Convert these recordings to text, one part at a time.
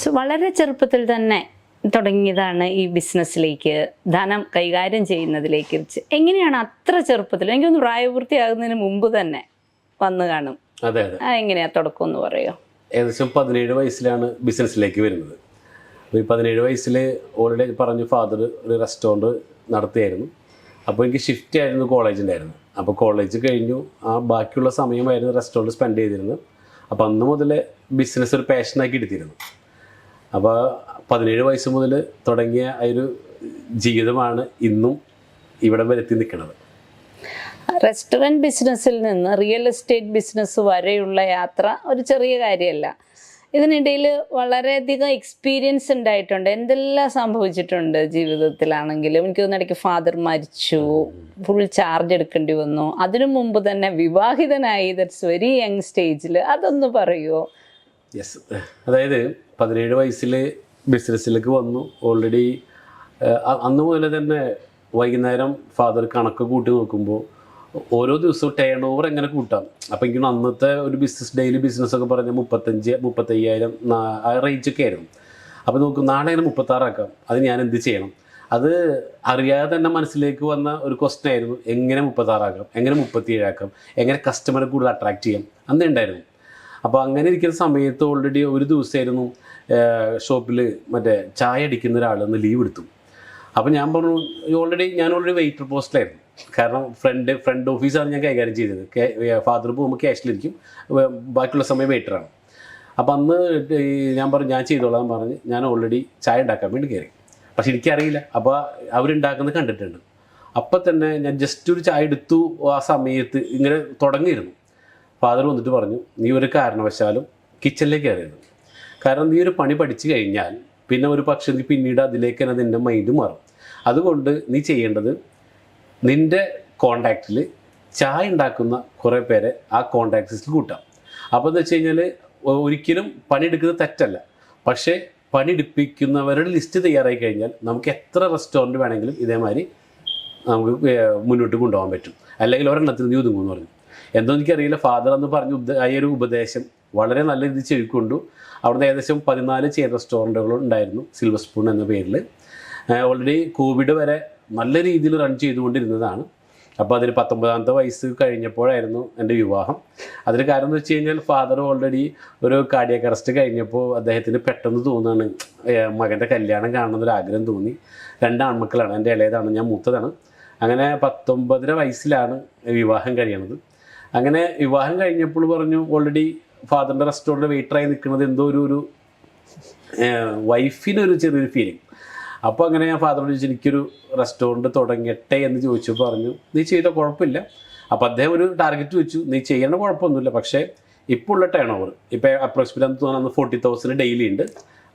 So വളരെ ചെറുപ്പത്തിൽ തന്നെ തുടങ്ങിയതാണ് ഈ ബിസിനസ്സിലേക്ക് ധനം കൈകാര്യം ചെയ്യുന്നതിലേക്ക് എങ്ങനെയാണ് അത്ര ചെറുപ്പത്തിൽ? എനിക്കൊന്ന് പ്രായപൂർത്തിയാകുന്നതിന് മുമ്പ് തന്നെ വന്നു കാണും. അതെ അതെ. എങ്ങനെയാ തുടക്കം എന്ന് പറയോ? ഏകദേശം പതിനേഴ് വയസ്സിലാണ് ബിസിനസ്സിലേക്ക് വരുന്നത്. അപ്പോൾ ഈ പതിനേഴ് വയസ്സിൽ ഓൾറെഡി പറഞ്ഞു ഫാദർ ഒരു റെസ്റ്റോറന്റ് നടത്തിയായിരുന്നു. അപ്പോൾ എനിക്ക് ഷിഫ്റ്റ് ആയിരുന്നു കോളേജിന്റെ ആയിരുന്നു അപ്പോൾ കോളേജ് കഴിഞ്ഞു. ആ ബാക്കിയുള്ള സമയമായിരുന്നു റെസ്റ്റോറന്റ് സ്പെൻഡ് ചെയ്തിരുന്നത്. അപ്പോൾ അന്ന് മുതലേ ബിസിനസ് ഒരു പാഷനാക്കി എടുത്തിരുന്നു. അപ്പോൾ പതിനേഴ് വയസ്സ് മുതൽ തുടങ്ങിയ ഒരു ജീവിതമാണ് ഇന്നും ഇവിടെ വരെ എത്തി നിൽക്കുന്നത്. റെസ്റ്റോറന്റ് ബിസിനസ്സിൽ നിന്ന് റിയൽ എസ്റ്റേറ്റ് ബിസിനസ് വരെയുള്ള യാത്ര ഒരു ചെറിയ കാര്യമല്ല. ഇതിനിടയിൽ വളരെയധികം എക്സ്പീരിയൻസ് ഉണ്ടായിട്ടുണ്ട്. എന്തെല്ലാം സംഭവിച്ചിട്ടുണ്ട് ജീവിതത്തിലാണെങ്കിലും? എനിക്ക് തോന്നുന്നു ഇടയ്ക്ക് ഫാദർ മരിച്ചു ഫുൾ ചാർജ് എടുക്കേണ്ടി വന്നു. അതിനു മുമ്പ് തന്നെ വിവാഹിതനായി ദറ്റ്സ് വെരി യങ് സ്റ്റേജിൽ അതൊന്ന് പറയുമോ യെസ്. അതായത് പതിനേഴ് വയസ്സിൽ ബിസിനസ്സിലേക്ക് വന്നു. ഓൾറെഡി അന്ന് മുതൽ തന്നെ വൈകുന്നേരം ഫാദർ കണക്ക് കൂട്ടി നോക്കുമ്പോൾ ഓരോ ദിവസവും ടേൺ ഓവർ എങ്ങനെ കൂട്ടാം? അപ്പം എനിക്ക് അന്നത്തെ ഒരു ബിസിനസ് ഡെയിലി ബിസിനസ് ഒക്കെ പറഞ്ഞാൽ മുപ്പത്തഞ്ച് മുപ്പത്തയ്യായിരം ആ റേഞ്ചൊക്കെ ആയിരുന്നു. അപ്പോൾ നോക്കും നാളെ അങ്ങനെ മുപ്പത്താറാക്കാം. അത് ഞാൻ എന്ത് ചെയ്യണം? അത് അറിയാതെ തന്നെ മനസ്സിലേക്ക് വന്ന ഒരു ക്വസ്റ്റൻ ആയിരുന്നു. എങ്ങനെ മുപ്പത്താറാക്കാം? എങ്ങനെ മുപ്പത്തിയേഴാക്കാം? എങ്ങനെ കസ്റ്റമറെ കൂടുതൽ അട്രാക്ട് ചെയ്യാം? അന്നേ ഉണ്ടായിരുന്നു. അപ്പോൾ അങ്ങനെ ഇരിക്കുന്ന സമയത്ത് ഓൾറെഡി ഒരു ദിവസമായിരുന്നു ഷോപ്പിൽ മറ്റേ ചായ അടിക്കുന്ന ഒരാൾ ഒന്ന് ലീവ് എടുത്തു. അപ്പോൾ ഞാൻ പറഞ്ഞു ഓൾറെഡി ഞാൻ ഓൾറെഡി വെയിറ്റർ പോസ്റ്റിലായിരുന്നു കാരണം ഫ്രണ്ട് ഫ്രണ്ട് ഓഫീസാണ് ഞാൻ കൈകാര്യം ചെയ്തത്. ഫാദർ പോകുമ്പോൾ ക്യാഷിലിരിക്കും ബാക്കിയുള്ള സമയം വെയിറ്ററാണ് അപ്പം അന്ന് ഞാൻ പറഞ്ഞു ഞാൻ ചെയ്തോളാം പറഞ്ഞ് ഞാൻ ഓൾറെഡി ചായ ഉണ്ടാക്കാൻ വേണ്ടി കയറി. പക്ഷെ എനിക്കറിയില്ല. അപ്പോൾ അവരുണ്ടാക്കുന്നത് കണ്ടിട്ടുണ്ട്. അപ്പം തന്നെ ഞാൻ ജസ്റ്റ് ഒരു ചായ എടുത്തു. ആ സമയത്ത് ഇങ്ങനെ തുടങ്ങിയിരുന്നു. ഫാദർ വന്നിട്ട് പറഞ്ഞു നീ ഒരു കാരണവശാലും കിച്ചണിലേക്ക് കയറിയത് കാരണം നീ ഒരു പണി പഠിച്ചു കഴിഞ്ഞാൽ പിന്നെ ഒരു പക്ഷേ നീ പിന്നീട് അതിലേക്ക് തന്നെ നിന്റെ മൈൻഡ് മാറും. അതുകൊണ്ട് നീ ചെയ്യേണ്ടത് നിന്റെ കോണ്ടാക്റ്റിൽ ചായ ഉണ്ടാക്കുന്ന കുറേ പേരെ ആ കോണ്ടാക്ട്സിൽ കൂട്ടാം. അപ്പോൾ എന്ന് വെച്ച് കഴിഞ്ഞാൽ ഒരിക്കലും പണിയെടുക്കുന്നത് തെറ്റല്ല. പക്ഷേ പണിയെടുപ്പിക്കുന്നവരുടെ ലിസ്റ്റ് തയ്യാറായി കഴിഞ്ഞാൽ നമുക്ക് എത്ര റെസ്റ്റോറന്റ് വേണമെങ്കിലും ഇതേമാതിരി നമുക്ക് മുന്നോട്ട് കൊണ്ടുപോകാൻ പറ്റും. അല്ലെങ്കിൽ ഒരെണ്ണത്തിൽ നീ ഒതുങ്ങുമെന്ന് പറഞ്ഞു. എന്തോ എനിക്കറിയില്ല. ഫാദർ എന്ന് പറഞ്ഞു ആ ഒരു ഉപദേശം വളരെ നല്ല രീതിയിൽ ചെവിക്കൊണ്ടു. അവിടുന്ന് ഏകദേശം പതിനാല് ചെയർ റെസ്റ്റോറന്റുകൾ ഉണ്ടായിരുന്നു സിൽവർ സ്പൂൺ എന്ന പേരിൽ. ഓൾറെഡി കോവിഡ് വരെ നല്ല രീതിയിൽ റൺ ചെയ്തുകൊണ്ടിരുന്നതാണ്. അപ്പോൾ അതിന് പത്തൊമ്പതാമത്തെ വയസ്സ് കഴിഞ്ഞപ്പോഴായിരുന്നു എന്റെ വിവാഹം. അതിന് കാരണം എന്ന് വെച്ച് കഴിഞ്ഞാൽ ഫാദർ ഓൾറെഡി ഒരു കാർഡിയക് അറസ്റ്റ് കഴിഞ്ഞപ്പോൾ അദ്ദേഹത്തിന് പെട്ടെന്ന് തോന്നുകയാണ് മകന്റെ കല്യാണം കാണണമെന്നൊരു ആഗ്രഹം തോന്നി. രണ്ട് ആൺമക്കളാണ് എന്റെ ഇളയതാണ് ഞാൻ മൂത്തതാണ്. അങ്ങനെ പത്തൊമ്പതര വയസ്സിലാണ് വിവാഹം കഴിയണത്. അങ്ങനെ വിവാഹം കഴിഞ്ഞപ്പോൾ പറഞ്ഞു ഓൾറെഡി ഫാദറിന്റെ റെസ്റ്റോറന്റ് വെയിറ്ററായി നിൽക്കുന്നത് എന്തോ ഒരു ഒരു വൈഫിനൊരു ചെറിയൊരു ഫീലിംഗ് അപ്പോൾ അങ്ങനെ ഞാൻ ഫാദറിനോട് ചോദിച്ചു എനിക്കൊരു റെസ്റ്റോറന്റ് തുടങ്ങട്ടെ എന്ന് ചോദിച്ചു പറഞ്ഞു നീ ചെയ്ത കുഴപ്പമില്ല. അപ്പോൾ അദ്ദേഹം ഒരു ടാർഗറ്റ് വെച്ചു നീ ചെയ്യേണ്ട കുഴപ്പമൊന്നുമില്ല. പക്ഷേ ഇപ്പോൾ ഉള്ള ടേൺ ഓവർ ഇപ്പോൾ അപ്രോക്സിമേറ്റ് എന്ന് തോന്നുന്നത് ഫോർട്ടി തൗസൻഡ് ഡെയിലി ഉണ്ട്.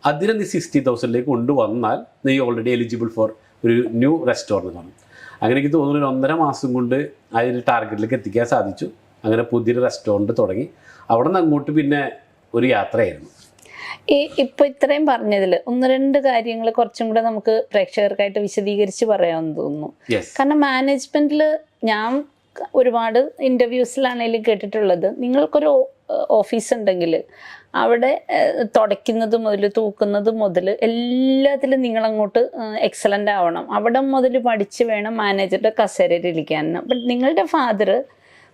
അതിനെ നീ സിക്സ്റ്റി തൗസൻഡിലേക്ക് കൊണ്ടുവന്നാൽ നീ ഓൾറെഡി എലിജിബിൾ ഫോർ ഒരു ന്യൂ റെസ്റ്റോറന്റ് ആണ് അങ്ങനെ എനിക്ക് തോന്നുന്നു ഒരു ഒന്നര മാസം കൊണ്ട് അതിൽ ടാർഗറ്റിലേക്ക് എത്തിക്കാൻ സാധിച്ചു. അങ്ങനെ പുതിയൊരു റെസ്റ്റോറന്റ് തുടങ്ങി. അവിടെ നിന്ന് അങ്ങോട്ട് പിന്നെ ഒരു യാത്രയായിരുന്നു. ഈ ഇപ്പൊ ഇത്രയും പറഞ്ഞതിൽ ഒന്ന് രണ്ട് കാര്യങ്ങൾ കുറച്ചും കൂടെ നമുക്ക് പ്രേക്ഷകർക്കായിട്ട് വിശദീകരിച്ച് പറയാമെന്ന് തോന്നുന്നു. കാരണം മാനേജ്മെന്റിൽ ഞാൻ ഒരുപാട് ഇന്റർവ്യൂസിലാണെങ്കിലും കേട്ടിട്ടുള്ളത്. നിങ്ങൾക്കൊരു ഓഫീസ് ഉണ്ടെങ്കിൽ അവിടെ തുടയ്ക്കുന്നത് മുതൽ തൂക്കുന്നത് മുതൽ എല്ലാത്തിലും നിങ്ങളങ്ങോട്ട് എക്സലന്റ് ആവണം. അവിടെ മുതൽ പഠിച്ച് വേണം മാനേജറുടെ കസേരയിൽ ഇരിക്കാൻ അപ്പം നിങ്ങളുടെ ഫാദർ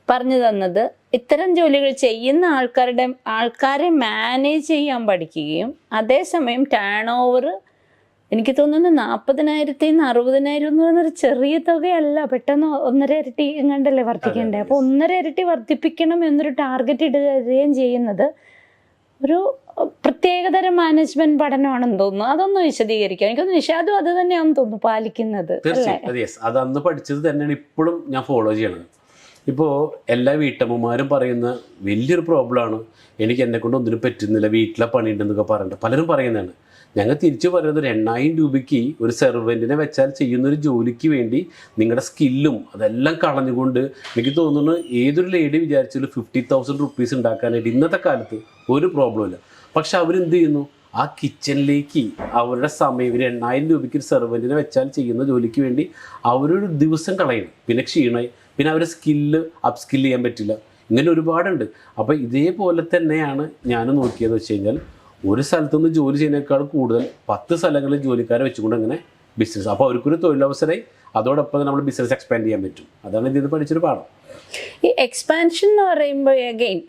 പറഞ്ഞു തന്നത് ഇത്തരം ജോലികൾ ചെയ്യുന്ന ആൾക്കാരുടെ ആൾക്കാരെ മാനേജ് ചെയ്യാൻ പഠിക്കുകയും അതേസമയം ടേൺ ഓവർ എനിക്ക് തോന്നുന്നു നാൽപ്പതിനായിരത്തിൽ നിന്ന് അറുപതിനായിരം എന്ന് പറയുന്നൊരു ചെറിയ തുകയല്ല. പെട്ടെന്ന് ഒന്നര ഇരട്ടി എങ്ങാണ്ടല്ലേ വർദ്ധിക്കേണ്ടത് അപ്പോൾ ഒന്നര ഇരട്ടി വർദ്ധിപ്പിക്കണം എന്നൊരു ടാർഗറ്റ് ഇടുകയും ചെയ്യുന്നത് ഒരു പ്രത്യേകതരം മാനേജ്മെന്റ് പഠനമാണെന്ന് തോന്നുന്നു. അതൊന്നും വിശദീകരിക്കാം. എനിക്കൊന്ന് നിഷാദും അത് തന്നെയാണെന്ന് തോന്നുന്നു പാലിക്കുന്നത് അത് അന്ന് പഠിച്ചത് തന്നെയാണ് ഇപ്പോഴും ഞാൻ ഫോളോ ചെയ്യണത്. ഇപ്പോൾ എല്ലാ വീട്ടമ്മമാരും പറയുന്ന വലിയൊരു പ്രോബ്ലമാണ് എനിക്ക് എന്നെ കൊണ്ട് ഒന്നിനും പറ്റുന്നില്ല വീട്ടിലെ പണിയുണ്ടെന്നൊക്കെ പറഞ്ഞിട്ട് പലരും പറയുന്നതാണ്. ഞങ്ങൾ തിരിച്ചു പറയുന്നത് ഒരു എണ്ണായിരം രൂപയ്ക്ക് ഒരു സെർവന്റിനെ വെച്ചാൽ ചെയ്യുന്നൊരു ജോലിക്ക് വേണ്ടി നിങ്ങളുടെ സ്കില്ലും അതെല്ലാം കളഞ്ഞുകൊണ്ട് എനിക്ക് തോന്നുന്നു ഏതൊരു ലേഡി വിചാരിച്ചാലും ഫിഫ്റ്റി തൗസൻഡ് റുപ്പീസ് ഉണ്ടാക്കാനായിട്ട് ഇന്നത്തെ കാലത്ത് ഒരു പ്രോബ്ലം ഇല്ല. പക്ഷെ അവരെന്ത് ചെയ്യുന്നു? ആ കിച്ചണിലേക്ക് അവരുടെ സമയം ഒരു എണ്ണായിരം രൂപയ്ക്ക് ഒരു സെർവന്റിനെ വെച്ചാൽ ചെയ്യുന്ന ജോലിക്ക് വേണ്ടി അവരൊരു ദിവസം കളയണം പിന്നെ ക്ഷീണമായി. പിന്നെ അവരെ സ്കില്ല് അപ്സ്കില്ല് ചെയ്യാൻ പറ്റില്ല. ഇങ്ങനെ ഒരുപാടുണ്ട്. അപ്പോൾ ഇതേപോലെ തന്നെയാണ് ഞാൻ നോക്കിയത് വെച്ച് കഴിഞ്ഞാൽ ഒരു സ്ഥലത്തുനിന്ന് ജോലി ചെയ്യുന്നതിനേക്കാൾ കൂടുതൽ പത്ത് സ്ഥലങ്ങളിൽ ജോലിക്കാരെ വെച്ചുകൊണ്ട് അങ്ങനെ ബിസിനസ് അപ്പോൾ അവർക്കൊരു തൊഴിലവസരമായി അതോടൊപ്പം നമ്മൾ ബിസിനസ് എക്സ്പാൻഡ് ചെയ്യാൻ പറ്റും. അതാണ് ഇതിൽ പഠിച്ചൊരു പാഠം. ഈ എക്സ്പാൻഷൻ എന്ന് പറയുമ്പോൾ അഗെയിൻ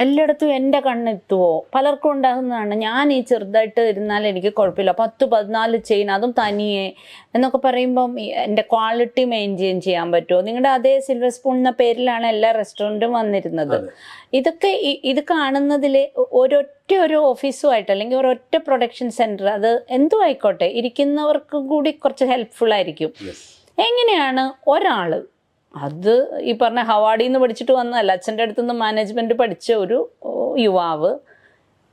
എല്ലായിടത്തും എന്റെ കണ്ണെത്തുവോ പലർക്കും ഉണ്ടാകുന്നതാണ്. ഞാൻ ഈ ചെറുതായിട്ട് ഇരുന്നാൽ എനിക്ക് കുഴപ്പമില്ല. പത്ത് പതിനാല് ചെയിൻ അതും തനിയെ എന്നൊക്കെ പറയുമ്പം എന്റെ ക്വാളിറ്റി മെയിന്റെയിൻ ചെയ്യാൻ പറ്റുമോ? നിങ്ങളുടെ അതേ സിൽവർ സ്പൂൺ എന്ന പേരിലാണ് എല്ലാ റെസ്റ്റോറന്റും വന്നിരുന്നത്. ഇതൊക്കെ ഇത് കാണുന്നതിൽ ഒരൊറ്റ ഒരു ഓഫീസുമായിട്ട് അല്ലെങ്കിൽ ഒരൊറ്റ പ്രൊഡക്ഷൻ സെന്റർ അത് എന്തു ആയിക്കോട്ടെ. ഇരിക്കുന്നവർക്ക് കൂടി കുറച്ച് ഹെൽപ്ഫുൾ ആയിരിക്കും. എങ്ങനെയാണ് ഒരാൾ അത് ഈ പറഞ്ഞ ഹവാഡിയിൽ നിന്ന് പഠിച്ചിട്ട് വന്നതല്ല. അച്ഛന്റെ അടുത്ത് നിന്ന് മാനേജ്മെന്റ് പഠിച്ച ഒരു യുവാവ്.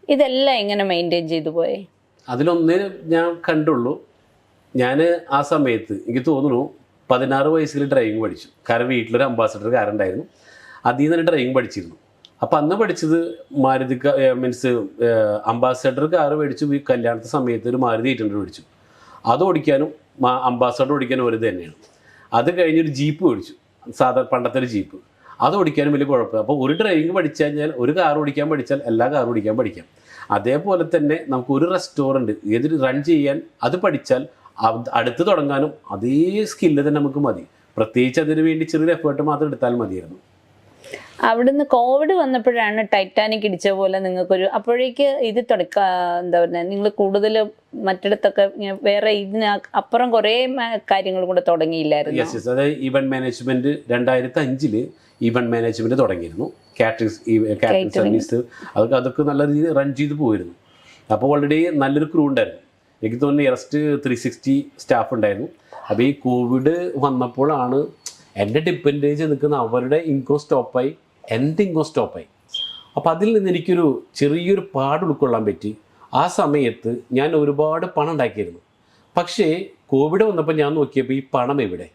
ഇതെല്ലാം എങ്ങനെ മെയിന്റെയിൻ ചെയ്തു പോയെ? അതിലൊന്നേ ഞാൻ കണ്ടുള്ളൂ. ഞാൻ ആ സമയത്ത് എനിക്ക് തോന്നുന്നു പതിനാറ് വയസ്സിൽ ഡ്രൈവിംഗ് പഠിച്ചു. കാരണം വീട്ടിലൊരു അംബാസഡർ കാരുണ്ടായിരുന്നു അതിൽ നിന്ന് ഡ്രൈവിംഗ് പഠിച്ചിരുന്നു. അപ്പം അന്ന് പഠിച്ചത് മാരുതി മീൻസ് അംബാസഡർ കാർ മേടിച്ചു. ഈ കല്യാണത്തെ സമയത്ത് ഒരു മാരുതി എയ്റ്റ് ഹൺഡ്രഡ് മേടിച്ചു. അത് ഓടിക്കാനും അംബാസഡർ ഓടിക്കാനും ഒരു തന്നെയാണ്. അത് കഴിഞ്ഞൊരു ജീപ്പ് മേടിച്ചു. സാധാരണ പണ്ടത്തെ ഒരു ജീപ്പ്. അത് ഓടിക്കാനും വലിയ കുഴപ്പമില്ല. അപ്പോൾ ഒരു ഡ്രൈവിംഗ് പഠിച്ചു കഴിഞ്ഞാൽ ഒരു കാർ ഓടിക്കാൻ പഠിച്ചാൽ എല്ലാ കാർ ഓടിക്കാൻ പഠിക്കാം. അതേപോലെ തന്നെ നമുക്ക് ഒരു റെസ്റ്റോറന്റ് ഏത് റൺ ചെയ്യാൻ അത് പഠിച്ചാൽ അടുത്ത് തുടങ്ങാനും അതേ സ്കില്ല് തന്നെ നമുക്ക് മതി. പ്രത്യേകിച്ച് അതിന് വേണ്ടി ചെറിയൊരു എഫേർട്ട് മാത്രം എടുത്താൽ മതിയായിരുന്നു. അവിടുന്ന് കോവിഡ് വന്നപ്പോഴാണ് ടൈറ്റാനിക് ഇടിച്ച പോലെ നിങ്ങൾക്കൊരു അപ്പോഴേക്ക് ഇത് തുടക്ക എന്താ പറയുക നിങ്ങൾ കൂടുതൽ മറ്റിടത്തൊക്കെ വേറെ ഇതിന് അപ്പുറം കുറേ കാര്യങ്ങൾ കൂടെ തുടങ്ങിയില്ലായിരുന്നു? അതായത് ഇവന്റ് മാനേജ്മെന്റ് രണ്ടായിരത്തി അഞ്ചിൽ ഇവന്റ് മാനേജ്മെന്റ് തുടങ്ങിയിരുന്നു കാറ്ററിംഗ് കാറ്ററിംഗ് സർവീസ് അതൊക്കെ അതൊക്കെ നല്ല രീതിയിൽ റൺ ചെയ്ത് പോയിരുന്നു. അപ്പോൾ ഓൾറെഡി നല്ലൊരു ക്രൂ ഉണ്ടായിരുന്നു. എനിക്ക് തോന്നുന്നു എറസ്റ്റ് ത്രീ സിക്സ്റ്റി സ്റ്റാഫ് ഉണ്ടായിരുന്നു. അപ്പോൾ ഈ കോവിഡ് വന്നപ്പോഴാണ് എന്റെ ഡിപ്പെൻഡേജ് നിൽക്കുന്ന അവരുടെ ഇൻകം സ്റ്റോപ്പായി എന്റെ ഇൻകം സ്റ്റോപ്പായി അപ്പോൾ അതിൽ നിന്ന് എനിക്കൊരു ചെറിയൊരു പാട് ഉൾക്കൊള്ളാൻ പറ്റി. ആ സമയത്ത് ഞാൻ ഒരുപാട് പണം ഉണ്ടാക്കിയിരുന്നു. പക്ഷേ കോവിഡ് വന്നപ്പോൾ ഞാൻ നോക്കിയപ്പോൾ ഈ പണം എവിടെ?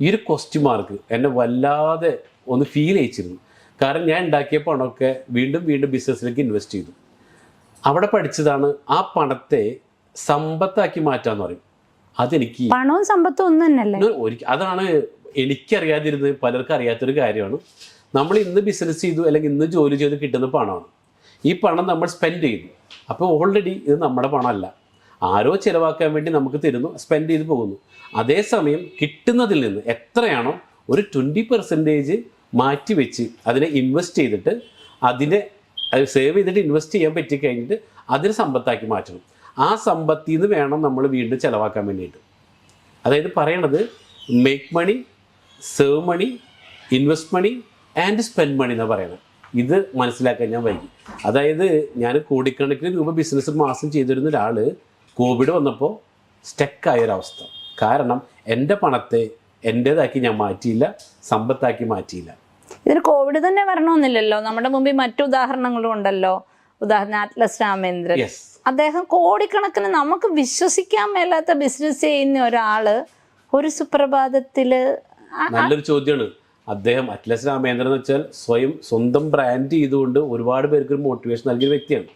ഈ ഒരു ക്വസ്റ്റ്യൻ മാർക്ക് എന്നെ വല്ലാതെ ഒന്ന് ഫീൽ ചെയ്യിച്ചിരുന്നു. കാരണം ഞാൻ ഉണ്ടാക്കിയ പണമൊക്കെ വീണ്ടും വീണ്ടും ബിസിനസ്സിലേക്ക് ഇൻവെസ്റ്റ് ചെയ്തു. അവിടെ പഠിച്ചതാണ് ആ പണത്തെ സമ്പത്താക്കി മാറ്റാന്ന് പറയും. അതെനിക്ക് പണവും സമ്പത്തും ഒന്നും തന്നെയല്ലേ അതാണ് എനിക്കറിയാതിരുന്നത് പലർക്കും അറിയാത്തൊരു കാര്യമാണ്. നമ്മൾ ഇന്ന് ബിസിനസ് ചെയ്തു അല്ലെങ്കിൽ ഇന്ന് ജോലി ചെയ്ത് കിട്ടുന്ന പണമാണ്. ഈ പണം നമ്മൾ സ്പെൻഡ് ചെയ്യുന്നു. അപ്പോൾ ഓൾറെഡി ഇത് നമ്മുടെ പണമല്ല. ആരോ ചിലവാക്കാൻ വേണ്ടി നമുക്ക് തരുന്നു സ്പെൻഡ് ചെയ്ത് പോകുന്നു. അതേസമയം കിട്ടുന്നതിൽ നിന്ന് എത്രയാണോ ഒരു ട്വന്റി പെർസെന്റേജ് മാറ്റി വെച്ച് അതിനെ ഇൻവെസ്റ്റ് ചെയ്തിട്ട് അതിനെ സേവ് ചെയ്തിട്ട് ഇൻവെസ്റ്റ് ചെയ്യാൻ പറ്റി കഴിഞ്ഞിട്ട് അതിനെ സമ്പത്താക്കി മാറ്റണം. ആ സമ്പത്തിന്ന് വേണം നമ്മൾ വീണ്ടും ചിലവാക്കാൻ വേണ്ടിയിട്ട്. അതായത് പറയണത് make money save money invest money and spend money എന്നാണ് പറയുന്നത്. ഇത് മനസ്സിലാക്കാൻ ഞാൻ വൈകി. അതായത് ഞാൻ കോടിക്കണക്കിന് രൂപ ബിസിനസ് മാസം ചെയ്തിരുന്ന ഒരാൾ കോവിഡ് വന്നപ്പോൾ സ്റ്റക്കായ ഒരവസ്ഥ കാരണം എന്റെ പണത്തെ എന്റേതാക്കി ഞാൻ മാറ്റിയില്ല സമ്പത്താക്കി മാറ്റിയില്ല. ഇതിന് കോവിഡ് തന്നെ വരണമെന്നില്ലല്ലോ. നമ്മുടെ മുമ്പിൽ മറ്റു ഉദാഹരണങ്ങളും ഉണ്ടല്ലോ. ഉദാഹരണം അറ്റ്ലസ് രാമേന്ദ്രൻ. അദ്ദേഹം കോടിക്കണക്കിന് നമുക്ക് വിശ്വസിക്കാൻ മേലാത്ത ബിസിനസ് ചെയ്യുന്ന ഒരാൾ ഒരു സുപ്രഭാതത്തിൽ നല്ലൊരു ചോദ്യമാണ് അദ്ദേഹം അറ്റ്ലസ് രാമേന്ദ്രൻ എന്ന് വെച്ചാൽ സ്വയം സ്വന്തം ബ്രാൻഡ് ചെയ്തുകൊണ്ട് ഒരുപാട് പേർക്ക് ഒരു മോട്ടിവേഷൻ നൽകിയ വ്യക്തിയാണ്.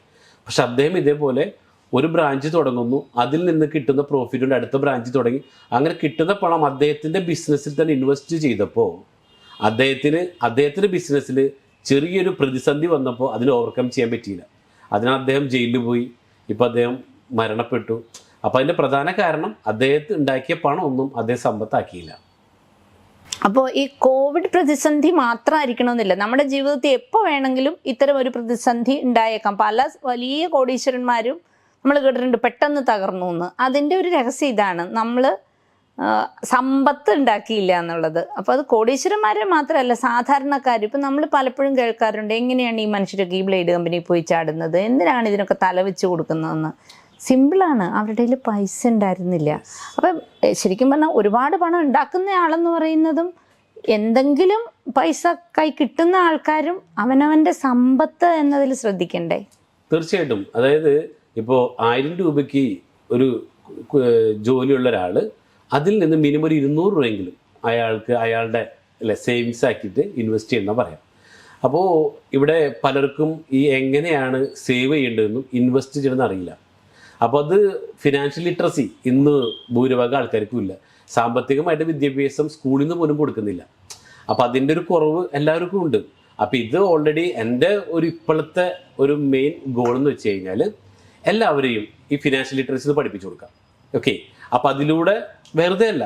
പക്ഷെ അദ്ദേഹം ഇതേപോലെ ഒരു ബ്രാഞ്ച് തുടങ്ങുന്നു. അതിൽ നിന്ന് കിട്ടുന്ന പ്രോഫിറ്റ് കൊണ്ട് അടുത്ത ബ്രാഞ്ച് തുടങ്ങി. അങ്ങനെ കിട്ടുന്ന പണം അദ്ദേഹത്തിന്റെ ബിസിനസ്സിൽ തന്നെ ഇൻവെസ്റ്റ് ചെയ്തപ്പോൾ അദ്ദേഹത്തിന് അദ്ദേഹത്തിന്റെ ബിസിനസ്സിൽ ചെറിയൊരു പ്രതിസന്ധി വന്നപ്പോൾ അതിന് ഓവർകം ചെയ്യാൻ പറ്റിയില്ല. അതിനാൽ അദ്ദേഹം ജയിലിൽ പോയി. ഇപ്പോൾ അദ്ദേഹം മരണപ്പെട്ടു. അപ്പോൾ അതിന്റെ പ്രധാന കാരണം അദ്ദേഹത്തിന് ഉണ്ടാക്കിയ പണം ഒന്നും അദ്ദേഹം സമ്പത്താക്കിയില്ല. അപ്പോൾ ഈ കോവിഡ് പ്രതിസന്ധി മാത്രമായിരിക്കണമെന്നില്ല നമ്മുടെ ജീവിതത്തിൽ എപ്പോൾ വേണമെങ്കിലും ഇത്തരം ഒരു പ്രതിസന്ധി ഉണ്ടായേക്കാം. പല വലിയ കോടീശ്വരന്മാരും നമ്മൾ കേട്ടിട്ടുണ്ട് പെട്ടെന്ന് തകർന്നു എന്ന് അതിന്റെ ഒരു രഹസ്യം ഇതാണ്. നമ്മൾ സമ്പത്ത് ഉണ്ടാക്കിയില്ല എന്നുള്ളത്. അപ്പോൾ അത് കോടീശ്വരന്മാരെ മാത്രമല്ല സാധാരണക്കാർ ഇപ്പം നമ്മൾ പലപ്പോഴും കേൾക്കാറുണ്ട് എങ്ങനെയാണ് ഈ മനുഷ്യരൊക്കെ ഈ ബ്ലേഡ് കമ്പനി പോയി ചാടുന്നത്? എന്തിനാണ് ഇതിനൊക്കെ തല വെച്ച് കൊടുക്കുന്നതെന്ന്? സിമ്പിളാണ്. അവരുടെ കയ്യിൽ പൈസ ഉണ്ടായിരുന്നില്ല. അപ്പം ശരിക്കും പറഞ്ഞാൽ ഒരുപാട് പണം ഉണ്ടാക്കുന്ന ആളെന്ന് പറയുന്നതും എന്തെങ്കിലും പൈസ കൈ കിട്ടുന്ന ആൾക്കാരും അവനവന്റെ സമ്പത്ത് എന്നതിൽ ശ്രദ്ധിക്കണ്ടേ? തീർച്ചയായിട്ടും. അതായത് ഇപ്പോൾ ആയിരം രൂപയ്ക്ക് ഒരു ജോലിയുള്ള ഒരാൾ അതിൽ നിന്ന് മിനിമം ഒരു ഇരുന്നൂറ് രൂപയെങ്കിലും അയാൾക്ക് അയാളുടെ അല്ലെ സേവിങ്സ് ആക്കിയിട്ട് ഇൻവെസ്റ്റ് ചെയ്യണം പറയാം. അപ്പോൾ ഇവിടെ പലർക്കും ഈ എങ്ങനെയാണ് സേവ് ചെയ്യേണ്ടതെന്നും ഇൻവെസ്റ്റ് ചെയ്യണമെന്ന് അറിയില്ല. അപ്പോൾ അത് ഫിനാൻഷ്യൽ ലിറ്ററസി ഇന്ന് ഭൂരിഭാഗം ആൾക്കാർക്കും ഇല്ല സാമ്പത്തികമായിട്ട് വിദ്യാഭ്യാസം സ്കൂളിൽ നിന്ന് പോലും കൊടുക്കുന്നില്ല. അപ്പോൾ അതിന്റെ ഒരു കുറവ് എല്ലാവർക്കും ഉണ്ട്. അപ്പോൾ ഇത് ഓൾറെഡി എന്റെ ഒരു ഇപ്പോഴത്തെ ഒരു മെയിൻ ഗോൾ എന്ന് വെച്ച് കഴിഞ്ഞാൽ എല്ലാവരെയും ഈ ഫിനാൻഷ്യൽ ലിറ്ററസി പഠിപ്പിച്ചു കൊടുക്കാം ഓക്കെ അപ്പം അതിലൂടെ വെറുതെ അല്ല.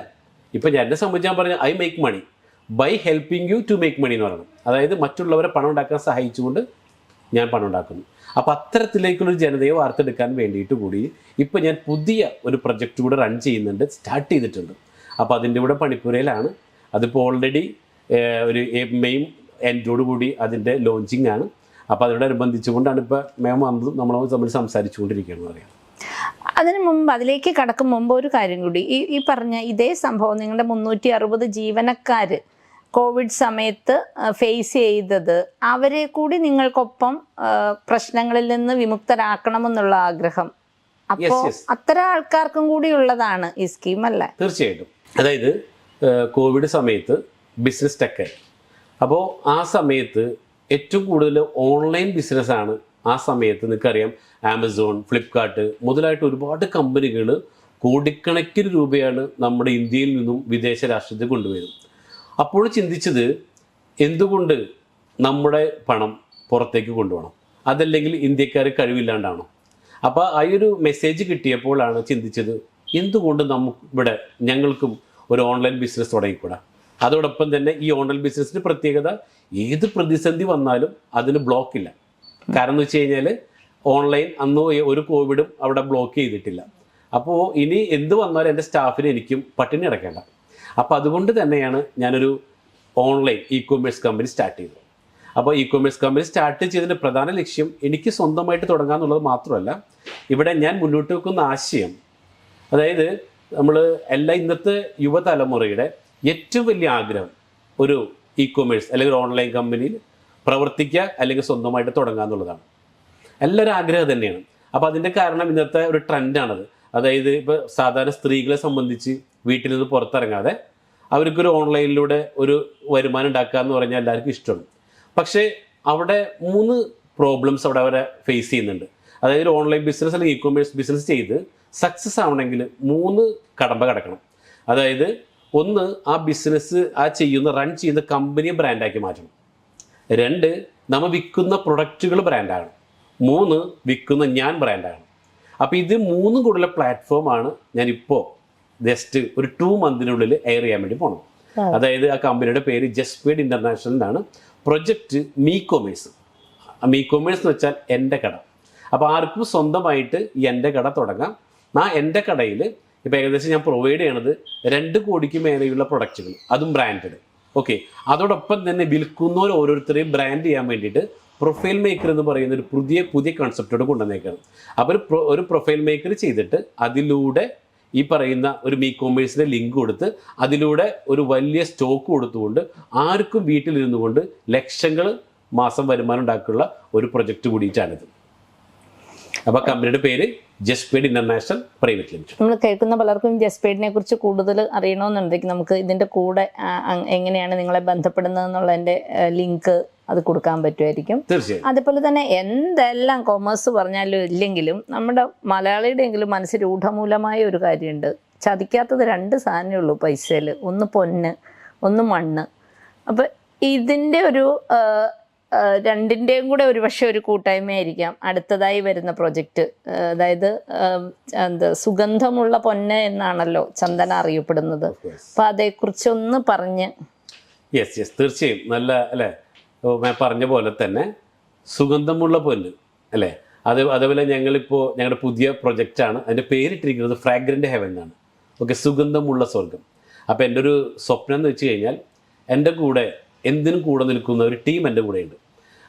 ഇപ്പം എന്നെ സംബന്ധിച്ച് ഞാൻ പറഞ്ഞ I make money by helping you to make money എന്ന് പറയണം. അതായത് മറ്റുള്ളവരെ പണം ഉണ്ടാക്കാൻ സഹായിച്ചുകൊണ്ട് ഞാൻ പണം ഉണ്ടാക്കുന്നു. അപ്പോൾ അത്തരത്തിലേക്കുള്ളൊരു ജനതയെ വാർത്തെടുക്കാൻ വേണ്ടിയിട്ട് കൂടി ഇപ്പം ഞാൻ പുതിയ ഒരു പ്രൊജക്റ്റ് കൂടെ റൺ ചെയ്യുന്നുണ്ട് സ്റ്റാർട്ട് ചെയ്തിട്ടുണ്ട്. അപ്പോൾ അതിന്റെ കൂടെ പണിപ്പുരയിലാണ്. അതിപ്പോൾ ഓൾറെഡി ഒരു മെയ് എൻഡോട് കൂടി അതിന്റെ ലോഞ്ചിങ് ആണ്. അപ്പോൾ അതിനോടനുബന്ധിച്ചുകൊണ്ടാണ് ഇപ്പോൾ മേം വന്നതും നമ്മൾ തമ്മിൽ സംസാരിച്ചുകൊണ്ടിരിക്കുകയെന്ന് പറയാം. അതിനു മുമ്പ് അതിലേക്ക് കടക്കും മുമ്പ് ഒരു കാര്യം കൂടി. ഈ ഈ പറഞ്ഞ ഇതേ സംഭവം നിങ്ങളുടെ മുന്നൂറ്റി അറുപത് ജീവനക്കാർ കോവിഡ് സമയത്ത് ഫേസ് ചെയ്തത് അവരെ കൂടി നിങ്ങൾക്കൊപ്പം പ്രശ്നങ്ങളിൽ നിന്ന് വിമുക്തരാക്കണമെന്നുള്ള ആഗ്രഹം. അപ്പോൾ yes. അത്തരം ആൾക്കാർക്കും കൂടി ഉള്ളതാണ് ഈ സ്കീം അല്ലേ? തീർച്ചയായിട്ടും. അതായത് കോവിഡ് സമയത്ത് ബിസിനസ് ടെക്കായി അപ്പോൾ ആ സമയത്ത് ഏറ്റവും കൂടുതൽ ഓൺലൈൻ ബിസിനസ്സാണ് ആ സമയത്ത് നിങ്ങൾക്കറിയാം. ആമസോൺ ഫ്ലിപ്കാർട്ട് മുതലായിട്ട് ഒരുപാട് കമ്പനികൾ കോടിക്കണക്കിന് രൂപയാണ് നമ്മുടെ ഇന്ത്യയിൽ നിന്നും വിദേശ രാഷ്ട്രത്തിൽ കൊണ്ടുവരും അപ്പോൾ ചിന്തിച്ചത് എന്തുകൊണ്ട് നമ്മുടെ പണം പുറത്തേക്ക് കൊണ്ടുപോകണം? അതല്ലെങ്കിൽ ഇന്ത്യക്കാർ കഴിവില്ലാണ്ടാണോ? അപ്പോൾ ആ ഒരു മെസ്സേജ് കിട്ടിയപ്പോഴാണ് ചിന്തിച്ചത് എന്തുകൊണ്ട് നമുക്ക് ഇവിടെ ഞങ്ങൾക്കും ഒരു ഓൺലൈൻ ബിസിനസ് തുടങ്ങിക്കൂടാ? അതോടൊപ്പം തന്നെ ഈ ഓൺലൈൻ ബിസിനസ്സിന്റെ പ്രത്യേകത ഏത് പ്രതിസന്ധി വന്നാലും അതിന് ബ്ലോക്ക് ഇല്ല. കാരണം എന്ന് വെച്ച് കഴിഞ്ഞാൽ ഓൺലൈൻ അന്ന് ഒരു കോവിഡും അവിടെ ബ്ലോക്ക് ചെയ്തിട്ടില്ല. അപ്പോൾ ഇനി എന്ത് വന്നാലും എന്റെ സ്റ്റാഫിന് എനിക്കും പട്ടിണി അടക്കേണ്ട അപ്പോൾ അതുകൊണ്ട് തന്നെയാണ് ഞാനൊരു online e commerce company start ചെയ്തത്. അപ്പോൾ ഇ കൊമേഴ്സ് കമ്പനി സ്റ്റാർട്ട് ചെയ്തതിന്റെ പ്രധാന ലക്ഷ്യം എനിക്ക് സ്വന്തമായിട്ട് തുടങ്ങാന്നുള്ളത് മാത്രമല്ല ഇവിടെ ഞാൻ മുന്നോട്ട് വെക്കുന്ന ആശയം അതായത് നമ്മൾ എല്ലാ ഇന്നത്തെ യുവതലമുറയുടെ ഏറ്റവും വലിയ ആഗ്രഹം ഒരു ഇ കൊമേഴ്സ് അല്ലെങ്കിൽ ഓൺലൈൻ കമ്പനിയിൽ പ്രവർത്തിക്കുക അല്ലെങ്കിൽ സ്വന്തമായിട്ട് തുടങ്ങുക എന്നുള്ളതാണ്. എല്ലാവരും ആഗ്രഹം തന്നെയാണ്. അപ്പോൾ അതിന്റെ കാരണം ഇന്നത്തെ ഒരു ട്രെൻഡാണത് അതായത് ഇപ്പോൾ സാധാരണ സ്ത്രീകളെ സംബന്ധിച്ച് വീട്ടിൽ നിന്ന് പുറത്തിറങ്ങാതെ അവർക്കൊരു ഓൺലൈനിലൂടെ ഒരു വരുമാനം ഉണ്ടാക്കുക എന്ന് പറഞ്ഞാൽ എല്ലാവർക്കും ഇഷ്ടമാണ്. പക്ഷേ അവിടെ മൂന്ന് പ്രോബ്ലംസ് അവിടെ അവരെ ഫേസ് ചെയ്യുന്നുണ്ട്. അതായത് ഒരു ഓൺലൈൻ ബിസിനസ് അല്ലെങ്കിൽ ഇ കൊമേഴ്സ് ബിസിനസ് ചെയ്ത് സക്സസ് ആവണമെങ്കിൽ മൂന്ന് കടമ്പ കിടക്കണം. അതായത് ഒന്ന് ആ ബിസിനസ് ആ ചെയ്യുന്ന റൺ ചെയ്യുന്ന കമ്പനിയെ ബ്രാൻഡാക്കി മാറ്റണം. രണ്ട് നമ്മൾ വിൽക്കുന്ന പ്രൊഡക്റ്റുകൾ ബ്രാൻഡാകണം മൂന്ന് വിൽക്കുന്ന ഞാൻ ബ്രാൻഡാകണം അപ്പോൾ ഇത് മൂന്നും കൂടുതലുള്ള പ്ലാറ്റ്ഫോമാണ് ഞാനിപ്പോൾ ജസ്റ്റ് ഒരു ടു മന്തിനുള്ളിൽ എയർ ചെയ്യാൻ വേണ്ടി പോകണം അതായത് ആ കമ്പനിയുടെ പേര് ജസ്പീഡ് ഇന്റർനാഷണൽ എന്നാണ്. Project me commerce me commerce എന്ന് വെച്ചാൽ എന്റെ കട. അപ്പോൾ ആർക്കും സ്വന്തമായിട്ട് ഈ എന്റെ കട തുടങ്ങാം. ആ എന്റെ കടയിൽ ഇപ്പോൾ ഏകദേശം ഞാൻ പ്രൊവൈഡ് ചെയ്യണത് രണ്ട് കോടിക്ക് മേലെയുള്ള പ്രൊഡക്റ്റുകൾ അതും ബ്രാൻഡഡ് ഓക്കെ അതോടൊപ്പം തന്നെ വിൽക്കുന്നവർ ഓരോരുത്തരെയും ബ്രാൻഡ് ചെയ്യാൻ വേണ്ടിയിട്ട് പ്രൊഫൈൽ മേക്കർ എന്ന് പറയുന്ന ഒരു പുതിയ പുതിയ കൺസെപ്റ്റോട് കൊണ്ടുവന്നേക്കാണ്. അപ്പോൾ ഒരു പ്രൊഫൈൽ മേക്കർ ചെയ്തിട്ട് അതിലൂടെ ഈ പറയുന്ന ഒരു മീ കോമേഴ്സിന്റെ ലിങ്ക് കൊടുത്ത് അതിലൂടെ ഒരു വലിയ സ്റ്റോക്ക് കൊടുത്തുകൊണ്ട് ആർക്കും വീട്ടിലിരുന്നു കൊണ്ട് ലക്ഷങ്ങൾ മാസം വരുമാനം ഉണ്ടാക്കിയുള്ള ഒരു പ്രൊജക്റ്റ് കൂടിയിട്ടാണിത്. അപ്പോൾ കമ്പനിയുടെ പേര് ജസ്പേഡ് ഇന്റർനാഷണൽ പ്രൈവറ്റ് ലിമിറ്റഡ്. നമ്മൾ കേൾക്കുന്ന പലർക്കും ജസ്പേഡിനെ കുറിച്ച് കൂടുതൽ അറിയണമെന്നുണ്ടെങ്കിൽ നമുക്ക് ഇതിന്റെ കൂടെ എങ്ങനെയാണ് നിങ്ങളെ ബന്ധപ്പെടുന്നത് എന്നുള്ളതിന്റെ ലിങ്ക് അത് കൊടുക്കാൻ പറ്റുമായിരിക്കും. അതുപോലെ തന്നെ എന്തെല്ലാം കൊമേഴ്സ് പറഞ്ഞാലും ഇല്ലെങ്കിലും നമ്മുടെ മലയാളിയുടെയെങ്കിലും മനസ്സിൽ രൂഢമൂലമായ ഒരു കാര്യമുണ്ട്. ചതിക്കാത്തത് രണ്ട് സാധനമേ ഉള്ളൂ പൈസയിൽ ഒന്ന് പൊന്ന് ഒന്ന് മണ്ണ്. അപ്പം ഇതിന്റെ ഒരു രണ്ടിന്റെയും കൂടെ ഒരു പക്ഷേ ഒരു കൂട്ടായ്മയായിരിക്കാം അടുത്തതായി വരുന്ന പ്രൊജക്റ്റ് അതായത് എന്താ സുഗന്ധമുള്ള പൊന്ന് എന്നാണല്ലോ ചന്ദന അറിയപ്പെടുന്നത്. അപ്പം അതേക്കുറിച്ചൊന്ന് പറഞ്ഞ്. യെസ് യെസ് തീർച്ചയായും. നല്ല അല്ലേ? ഞാൻ പറഞ്ഞ പോലെ തന്നെ സുഗന്ധമുള്ള പൊന്ന് അല്ലേ? അത് അതേപോലെ ഞങ്ങളിപ്പോൾ ഞങ്ങളുടെ പുതിയ പ്രൊജക്റ്റാണ് അതിന്റെ പേരിട്ടിരിക്കുന്നത് ഫ്രാഗ്രന്റ് ഹെവൻ എന്നാണ്. ഓക്കെ സുഗന്ധമുള്ള സ്വർഗം അപ്പോൾ എന്റെ ഒരു സ്വപ്നം എന്ന് വെച്ച് കഴിഞ്ഞാൽ എന്റെ കൂടെ എന്തിനും കൂടെ നിൽക്കുന്ന ഒരു ടീം എന്റെ കൂടെയുണ്ട്.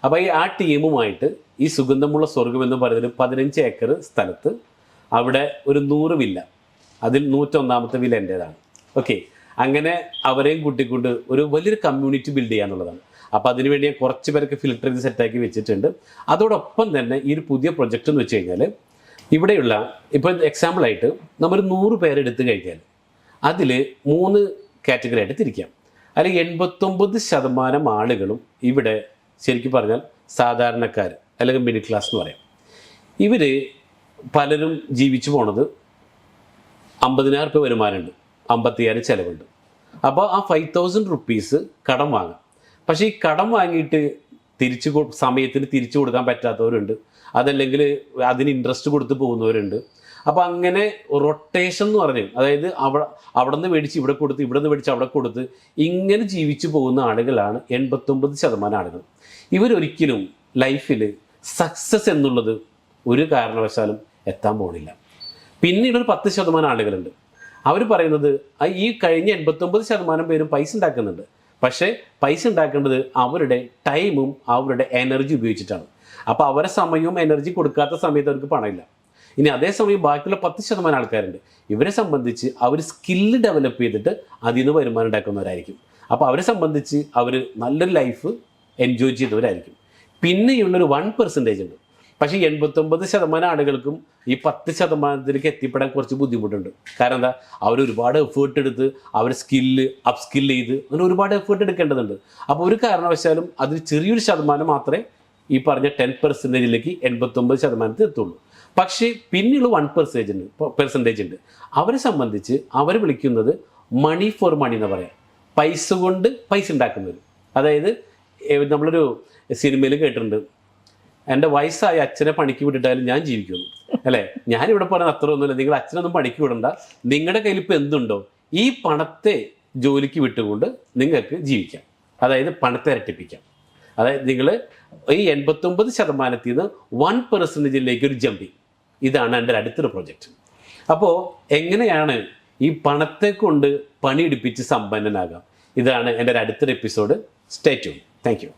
അപ്പോൾ ഈ ആ ടീമുമായിട്ട് ഈ സുഗന്ധമുള്ള സ്വർഗം എന്ന് പറയുന്നത് പതിനഞ്ച് ഏക്കർ സ്ഥലത്ത് അവിടെ ഒരു നൂറ് വില്ല. അതിൽ നൂറ്റൊന്നാമത്തെ വില എന്റേതാണ് ഓക്കെ അങ്ങനെ അവരെയും കൂട്ടിക്കൊണ്ട് ഒരു വലിയൊരു കമ്മ്യൂണിറ്റി ബിൽഡ് ചെയ്യാന്നുള്ളതാണ്. അപ്പോൾ അതിനുവേണ്ടി ഞാൻ കുറച്ച് പേർക്ക് ഫിൽട്ടർ ചെയ്ത് സെറ്റാക്കി വെച്ചിട്ടുണ്ട്. അതോടൊപ്പം തന്നെ ഈ ഒരു പുതിയ പ്രൊജക്റ്റ് എന്ന് വെച്ച് കഴിഞ്ഞാൽ ഇവിടെയുള്ള ഇപ്പോൾ എക്സാമ്പിളായിട്ട് നമ്മൾ നൂറ് പേരെടുത്ത് കഴിഞ്ഞാൽ അതിൽ മൂന്ന് കാറ്റഗറി ആയിട്ട് തിരിക്കാം. അല്ലെങ്കിൽ എൺപത്തൊമ്പത് ശതമാനം ആളുകളും ഇവിടെ ശരിക്കും പറഞ്ഞാൽ സാധാരണക്കാർ അല്ലെങ്കിൽ മിഡിൽ ക്ലാസ് എന്ന് പറയാം. ഇവർ പലരും ജീവിച്ചു പോണത് അമ്പതിനായിരം രൂപ വരുമാനമുണ്ട് അമ്പത്തിയായിരം ചിലവുണ്ട്. അപ്പോൾ ആ ഫൈവ് തൗസൻഡ് റുപ്പീസ് കടം വാങ്ങാം. പക്ഷേ ഈ കടം വാങ്ങിയിട്ട് തിരിച്ചു സമയത്തിന് തിരിച്ചു കൊടുക്കാൻ പറ്റാത്തവരുണ്ട്. അതല്ലെങ്കിൽ അതിന് ഇൻട്രസ്റ്റ് കൊടുത്ത് പോകുന്നവരുണ്ട്. അപ്പോൾ അങ്ങനെ റൊട്ടേഷൻ എന്ന് പറഞ്ഞു അതായത് അവിടെ അവിടെ നിന്ന് മേടിച്ച് ഇവിടെ കൊടുത്ത് ഇവിടെ നിന്ന് മേടിച്ച് അവിടെ കൊടുത്ത് ഇങ്ങനെ ജീവിച്ചു പോകുന്ന ആളുകളാണ് എൺപത്തൊമ്പത് ശതമാനം ആളുകൾ. ഇവരൊരിക്കലും ലൈഫിൽ സക്സസ് എന്നുള്ളത് ഒരു കാരണവശാലും എത്താൻ പോണില്ല. പിന്നീട് ഒരു പത്ത് ശതമാനം ആളുകളുണ്ട്. അവർ പറയുന്നത് ഈ കഴിഞ്ഞ എൺപത്തൊമ്പത് ശതമാനം പേരും പൈസ ഉണ്ടാക്കുന്നുണ്ട്. പക്ഷേ പൈസ ഉണ്ടാക്കേണ്ടത് അവരുടെ ടൈമും അവരുടെ എനർജി ഉപയോഗിച്ചിട്ടാണ്. അപ്പോൾ അവരെ സമയവും എനർജി കൊടുക്കാത്ത സമയത്ത് അവർക്ക് പണമില്ല. ഇനി അതേസമയം ബാക്കിയുള്ള പത്ത് ശതമാനം ആൾക്കാരുണ്ട്. ഇവരെ സംബന്ധിച്ച് അവർ സ്കില്ല് ഡെവലപ്പ് ചെയ്തിട്ട് അതിൽ നിന്ന് വരുമാനം ഉണ്ടാക്കുന്നവരായിരിക്കും. അപ്പോൾ അവരെ സംബന്ധിച്ച് അവർ നല്ലൊരു ലൈഫ് എൻജോയ് ചെയ്തവരായിരിക്കും. പിന്നെയുള്ളൊരു വൺ പെർസെന്റേജ് ഉണ്ട്. പക്ഷേ എൺപത്തൊമ്പത് ശതമാനം ആളുകൾക്കും ഈ പത്ത് ശതമാനത്തിലേക്ക് എത്തിപ്പെടാൻ കുറച്ച് ബുദ്ധിമുട്ടുണ്ട്. കാരണം എന്താ? അവർ ഒരുപാട് എഫേർട്ട് എടുത്ത് അവർ സ്കില്ല് അപ് ചെയ്ത് അങ്ങനെ ഒരുപാട് എഫേർട്ട് എടുക്കേണ്ടതുണ്ട്. അപ്പോൾ ഒരു കാരണവശാലും അതിൽ ചെറിയൊരു ശതമാനം മാത്രമേ ഈ പറഞ്ഞ ടെൻ പെർസെന്റേജിലേക്ക് എൺപത്തൊമ്പത് ശതമാനത്തിൽ എത്തുള്ളൂ. പക്ഷേ പിന്നെയുള്ള വൺ പെർസെന്റേജ് ഉണ്ട് പെർസെന്റേജ് ഉണ്ട്. അവരെ സംബന്ധിച്ച് അവർ വിളിക്കുന്നത് മണി ഫോർ മണി എന്ന് പറയാം. പൈസ കൊണ്ട് പൈസ ഉണ്ടാക്കുന്നത് അതായത് നമ്മളൊരു സിനിമയിൽ കേട്ടിട്ടുണ്ട്. എന്റെ വയസ്സായ അച്ഛനെ പണിക്ക് വിട്ടിട്ടാലും ഞാൻ ജീവിക്കുന്നു. അല്ലേ? ഞാനിവിടെ പറഞ്ഞ അത്ര ഒന്നുമില്ല. നിങ്ങൾ അച്ഛനൊന്നും പണിക്ക് വിടണ്ട. നിങ്ങളുടെ കയ്യിൽ ഇപ്പം എന്തുണ്ടോ? ഈ പണത്തെ ജോലിക്ക് വിട്ടുകൊണ്ട് നിങ്ങൾക്ക് ജീവിക്കാം. അതായത് പണത്തെ ഇരട്ടിപ്പിക്കാം. അതായത് നിങ്ങൾ ഈ എൺപത്തൊമ്പത് ശതമാനത്തിൽ നിന്ന് വൺ പെർസെന്റേജിലേക്ക് ഒരു ജമ്പിങ് ഇതാണ് എന്റെ അടുത്തൊരു പ്രൊജക്റ്റ് അപ്പോൾ എങ്ങനെയാണ് ഈ പണത്തെ കൊണ്ട് പണിയെടുപ്പിച്ച് സമ്പന്നനാകാം? ഇതാണ് എന്റെ അടുത്തൊരു episode stay tune thank you